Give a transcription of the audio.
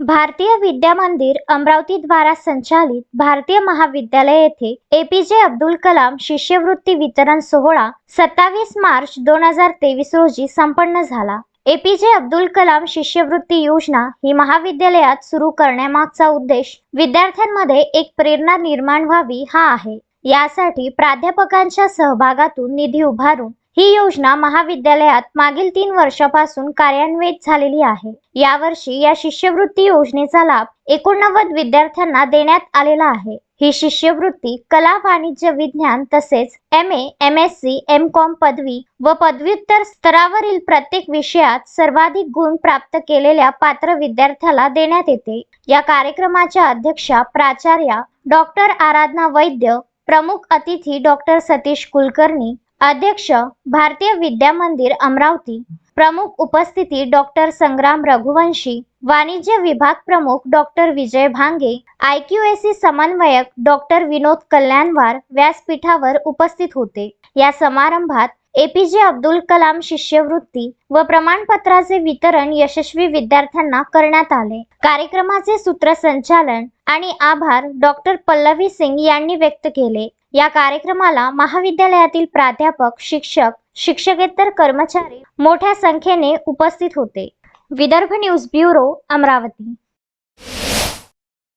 भारतीय विद्या मंदिर अमरावती द्वारा संचालित भारतीय महाविद्यालय येथे एपीजे अब्दुल कलाम शिष्यवृत्ती वितरण सोहळा सत्तावीस मार्च दोन हजार तेवीस रोजी संपन्न झाला. एपीजे अब्दुल कलाम शिष्यवृत्ती योजना ही महाविद्यालयात सुरू करण्यामागचा उद्देश विद्यार्थ्यांमध्ये एक प्रेरणा निर्माण व्हावी हा आहे. यासाठी प्राध्यापकांच्या सहभागातून निधी उभारून ही योजना महाविद्यालयात मागील तीन वर्षापासून कार्यान्वित झालेली आहे. यावर्षी या शिष्यवृत्ती योजनेचा लाभ एकोणनव्वद विद्यार्थ्यांना देण्यात आलेला आहे. ही शिष्यवृत्ती कला वाणिज्य विज्ञान तसेच M A M S C M com पदवी व पदव्युत्तर स्तरावरील प्रत्येक विषयात सर्वाधिक गुण प्राप्त केलेल्या पात्र विद्यार्थ्याला देण्यात येते. या कार्यक्रमाच्या अध्यक्षा प्राचार्या डॉक्टर आराधना वैद्य प्रमुख अतिथी डॉक्टर सतीश कुलकर्णी अध्यक्ष भारतीय विद्या मंदिर अमरावती. प्रमुख उपस्थिती डॉक्टर संग्राम रघुवंशी. वाणिज्य विभाग प्रमुख doctor Vijay Bhange. I Q S C समन्वयक डॉक्टर विनोद कल्याणवार व्यासपीठावर उपस्थित होते. या समारंभात एपीजे अब्दुल कलाम शिष्यवृत्ती व प्रमाणपत्राचे वितरण यशस्वी विद्यार्थ्यांना करण्यात आले. कार्यक्रमाचे सूत्रसंचालन आणि आभार डॉक्टर पल्लवी सिंग यांनी व्यक्त केले. या कार्यक्रमाला महाविद्यालयातील प्राध्यापक शिक्षक शिक्षकेतर कर्मचारी मोठ्या संख्येने उपस्थित होते. Vidarbha news bureau Amravati.